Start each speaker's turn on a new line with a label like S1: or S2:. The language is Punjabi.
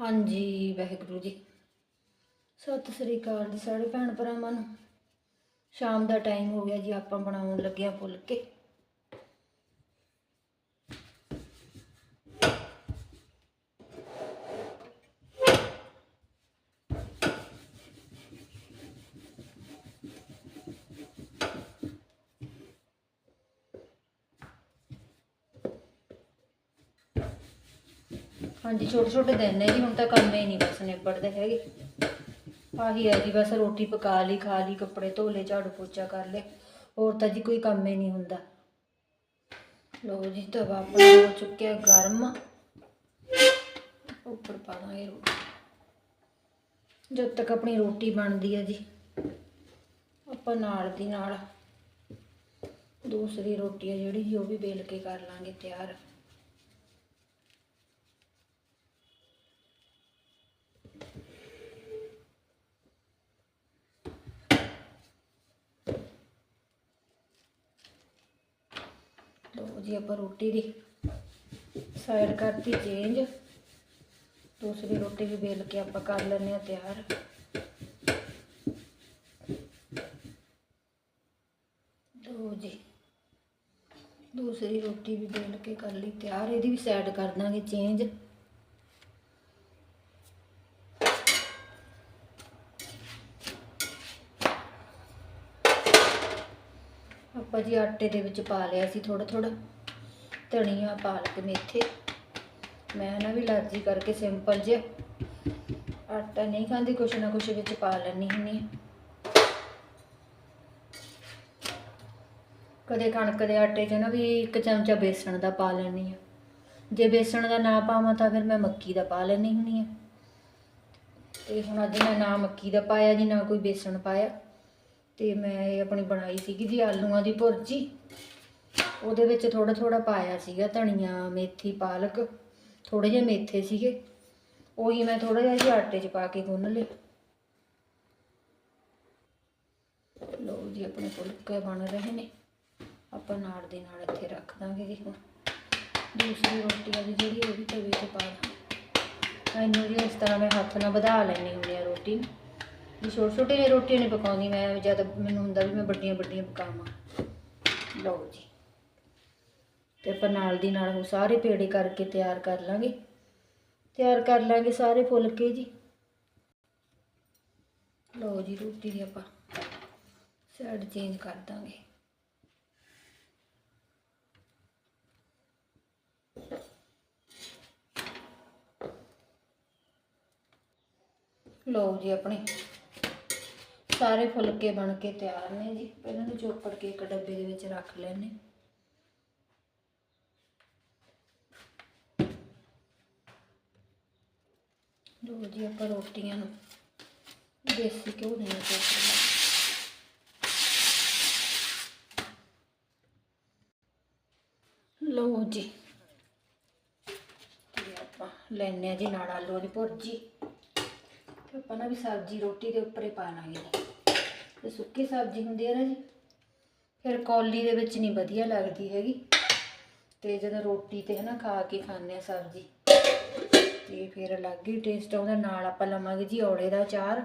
S1: ਹਾਂਜੀ, ਵਾਹਿਗੁਰੂ ਜੀ। ਸਤਿ ਸ੍ਰੀ ਅਕਾਲ ਜੀ, ਸਾਰੇ ਭੈਣ ਭਰਾਵਾਂ ਨੂੰ। ਸ਼ਾਮ ਦਾ ਟਾਈਮ ਹੋ ਗਿਆ ਜੀ, ਆਪਾਂ ਬਣਾਉਣ ਲੱਗਿਆ ਫੁਲਕੇ। ਹਾਂਜੀ ਛੋਟੇ ਛੋਟੇ ਦਿਨ ਨੇ ਜੀ, ਹੁਣ ਤਾਂ ਕੰਮ ਹੀ ਨਹੀਂ ਬਸ ਨਿਬੜਦੇ ਹੈਗੇ। ਆਹੀ ਹੈ ਜੀ, ਬਸ ਰੋਟੀ ਪਕਾ ਲਈ, ਖਾ ਲਈ, ਕੱਪੜੇ ਧੋ ਲਏ, ਝਾੜੂ ਪੋਚਾ ਕਰ ਲਏ। ਹੋਰ ਤਾਂ ਜੀ ਕੋਈ ਕੰਮ ਹੀ ਨਹੀਂ ਹੁੰਦਾ। ਲੋ ਜੀ, ਤਵਾ ਆਪਣਾ ਹੋ ਚੁੱਕਿਆ ਗਰਮ। ਉੱਪਰ ਪਾ ਦਾਂਗੇ ਰੋਟੀ। ਜਦ ਤੱਕ ਆਪਣੀ ਰੋਟੀ ਬਣਦੀ ਹੈ ਜੀ, ਆਪਾਂ ਨਾਲ ਦੀ ਨਾਲ ਦੂਸਰੀ ਰੋਟੀ ਹੈ ਜਿਹੜੀ ਜੀ ਉਹ ਵੀ ਵੇਲ ਕੇ ਕਰ ਲਾਂਗੇ ਤਿਆਰ। ਲੋ ਜੀ ਆਪਾਂ ਰੋਟੀ ਦੀ ਸਾਈਡ ਕਰਤੀ ਚੇਂਜ ਦੂਸਰੀ ਰੋਟੀ ਵੀ ਵੇਲ ਕੇ ਆਪਾਂ ਕਰ ਲੈਂਦੇ ਆ ਤਿਆਰ। ਲੋ ਜੀ, ਦੂਸਰੀ ਰੋਟੀ ਵੀ ਵੇਲ ਕੇ ਕਰ ਲਈ ਤਿਆਰ। ਇਹਦੀ ਵੀ ਸਾਈਡ ਕਰ ਦਾਂਗੇ ਚੇਂਜ ਭਾਜੀ ਆਟੇ ਦੇ ਵਿੱਚ ਪਾ ਲਿਆ ਸੀ ਥੋੜਾ ਥੋੜਾ ਧਨੀਆ, ਪਾਲਕ, ਮੇਥੇ। ਮੈਂ ਨਾ ਵੀ ਲਾਜੀ ਕਰਕੇ ਸਿੰਪਲ ਜਿਹਾ ਆਟਾ ਨਹੀਂ ਖਾਂਦੀ, ਕੁਛ ਨਾ ਕੁਛ ਵਿੱਚ ਪਾ ਲੈਣੀ ਹੁੰਨੀ ਆ ਕਦੇ ਕਣਕ ਦੇ ਆਟੇ 'ਚ ਨਾ ਵੀ ਇੱਕ ਚਮਚਾ ਬੇਸਣ ਦਾ ਪਾ ਲੈਣੀ ਆ ਜੇ ਬੇਸਣ ਦਾ ਨਾ ਪਾਵਾਂ ਤਾਂ ਫਿਰ ਮੈਂ ਮੱਕੀ ਦਾ ਪਾ ਲੈਣੀ ਹੁੰਨੀ ਆ ਤੇ ਹੁਣ ਅੱਜ ਮੈਂ ਨਾ ਮੱਕੀ ਦਾ ਪਾਇਆ ਜੀ, ਨਾ ਕੋਈ ਬੇਸਣ ਪਾਇਆ। ਤੇ ਮੈਂ ਇਹ ਆਪਣੀ ਬਣਾਈ ਸੀਗੀ ਜੀ ਆਲੂਆਂ ਦੀ ਭੁਰਜੀ। ਉਹਦੇ ਵਿੱਚ ਥੋੜਾ ਥੋੜਾ ਪਾਇਆ ਸੀਗਾ ਧਨੀਆ, ਮੇਥੀ, ਪਾਲਕ ਥੋੜੇ ਜਿਹੇ ਮੇਥੇ ਸੀਗੇ। ਉਹੀ ਮੈਂ ਥੋੜਾ ਜਿਹਾ ਜੀ ਆਟੇ 'ਚ ਪਾ ਕੇ ਗੁੰਨ ਲਏ। ਲਓ ਜੀ, ਆਪਣੇ ਫੁਲਕੇ ਬਣ ਰਹੇ ਨੇ। ਆਪਾਂ ਨਾਲ ਦੇ ਨਾਲ ਇੱਥੇ ਰੱਖ ਦਾਂਗੇ ਜੀ ਦੂਸਰੀ ਰੋਟੀ ਆ ਜਿਹੜੀ, ਉਹ ਵੀ ਤਵੇ 'ਤੇ ਪਾ ਦਾਂ ਇਹਨੂੰ ਜੀ ਇਸ ਤਰ੍ਹਾਂ ਮੈਂ ਹੱਥ ਨਾਲ ਵਧਾ ਲੈਣੀ ਹੁੰਦੀ ਆ ਰੋਟੀ ਨੂੰ। ਵੀ ਛੋਟੀ ਛੋਟੀ ਜਿਹੀ ਰੋਟੀਆਂ ਨਹੀਂ ਪਕਾਉਂਦੀ ਮੈਂ ਜਦ ਮੈਨੂੰ ਹੁੰਦਾ ਵੀ ਮੈਂ ਵੱਡੀਆਂ ਵੱਡੀਆਂ ਪਕਾਵਾਂ। ਲਓ ਜੀ। ਤੇ ਆਪਾਂ ਨਾਲ ਦੀ ਨਾਲ ਉਹ ਸਾਰੇ ਪੇੜੇ ਕਰਕੇ ਤਿਆਰ ਕਰ ਲਾਂਗੇ। ਤਿਆਰ ਕਰ ਲਾਂਗੇ ਸਾਰੇ ਫੁਲਕੇ ਜੀ। ਲਓ ਜੀ, ਰੋਟੀ ਦੀ ਆਪਾਂ ਸਾਈਡ ਚੇਂਜ ਕਰ ਦਾਂਗੇ। ਲਓ ਜੀ, ਆਪਣੇ ਸਾਰੇ ਫੁਲਕੇ ਬਣ ਕੇ ਤਿਆਰ ਨੇ ਜੀ। ਪਹਿਲਾਂ ਨੂੰ ਚੋਪੜ ਕੇ ਇੱਕ ਡੱਬੇ ਦੇ ਵਿੱਚ ਰੱਖ ਲੈਣੇ ਲਓ ਜੀ, ਆਪਾਂ ਰੋਟੀਆਂ ਨੂੰ ਦੇਸੀ ਘਿਓ ਦੇ ਨਾਲ ਚੋਪੜ ਲਾਂਗੇ ਲਓ ਜੀ, ਤੇ ਆਪਾਂ ਲੈਣੇ ਆ ਜੀ ਨਾਲ ਆਲੂ ਦੀ ਭੁਰਜੀ। ਤੇ ਆਪਾਂ ਨਾ ਵੀ ਸਬਜ਼ੀ ਰੋਟੀ ਦੇ ਉੱਪਰ ਹੀ ਪਾ ਲਾਂਗੇ। ਤੇ ਸੁੱਕੀ ਸਬਜ਼ੀ ਹੁੰਦੀ ਹੈ ਨਾ ਜੀ, ਫਿਰ ਕੌਲੀ ਦੇ ਵਿੱਚ ਨਹੀਂ ਵਧੀਆ ਲੱਗਦੀ ਹੈਗੀ। ਤੇ ਜਦੋਂ ਰੋਟੀ ਤੇ ਹਨਾ ਖਾ ਕੇ ਖਾਂਦੇ ਆ ਸਬਜ਼ੀ, ਤੇ ਫਿਰ ਅਲੱਗ ਹੀ ਟੇਸਟ ਆਉਂਦਾ ਨਾਲ ਆਪਾਂ ਲਵਾਂਗੇ ਜੀ ਔਲੇ ਦਾ ਅਚਾਰ।